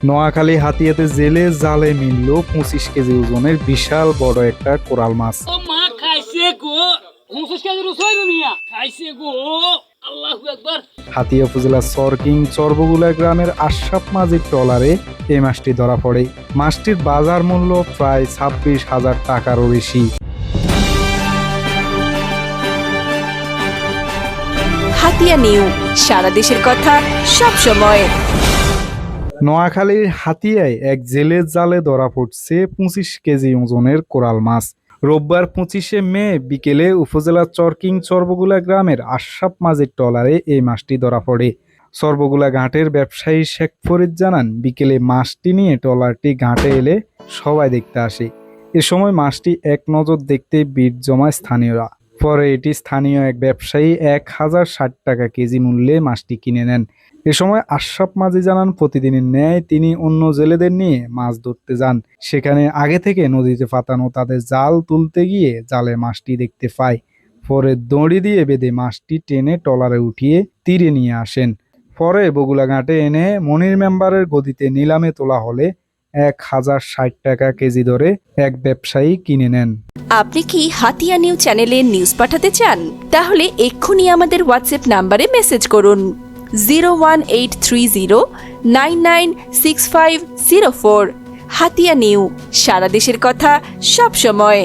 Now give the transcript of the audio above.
নোয়াখালী হাতিয়াতে জেলে জালে মিলল পঁচিশ কেজি ওজনের বিশাল বড় একটা কোরাল মাছ। ও মা খাইছে গো। পঞ্চাশ কেজি মিয়া। খাইছে গো। হাতিয়া উপজেলার সরকিং চর্বগুলা গ্রামের আশরাফ মাঝির ট্রলারে এই মাছটি ধরা পড়ে। মাছটির বাজার মূল্য প্রায় ছাব্বিশ হাজার টাকারও বেশি। হাতিয়া নিউ সারা দেশের কথা সব সময় নোয়াখালীর হাতিয়ায় এক জেলের জালে ধরা পড়ছে পঁচিশ কেজি ওজনের কোরাল মাছ। রোববার পঁচিশে মে বিকেলে উপজেলার চরকিং চর্বগুলা গ্রামের আশাপ মাঝির ট্রলারে এই মাছটি ধরা পড়ে। চর্বগুলা ঘাটের ব্যবসায়ী শেখ ফরিদ জানান, বিকেলে মাছটি নিয়ে ট্রলারটি ঘাটে এলে সবাই দেখতে আসে। এ সময় মাছটি এক নজর দেখতে ভিড় জমায় স্থানীয়রা। পরে এটি স্থানীয় এক ব্যবসায়ী এক হাজার ষাট টাকা কেজি মূল্যে মাছটি কিনে নেন। এ সময় আশরাফ মাঝি জানান, প্রতিদিনের ন্যায় তিনি অন্য জেলেদের নিয়ে মাছ ধরতে যান। সেখানে আগে থেকে নদীতে পাতানো তাদের জাল তুলতে গিয়ে জালে মাছটি দেখতে পায়। পরে দড়ি দিয়ে বেঁধে মাছটি টেনে টলারে উঠিয়ে তীরে নিয়ে আসেন। পরে বগুলা ঘাটে এনে মনির মেম্বারের গদিতে নিলামে তোলা হলে এক হাজার ষাট টাকা কেজি দরে এক ব্যবসায়ী কিনে নেন। আপনি কি হাতিয়া নিউ চ্যানেলে নিউজ পাঠাতে চান? তাহলে এক্ষুনি আমাদের হোয়াটসঅ্যাপ নাম্বারে মেসেজ করুন। Zero one eight three zero nine nine six five zero four. Hatiya new, সারা দেশের কথা সব সময়।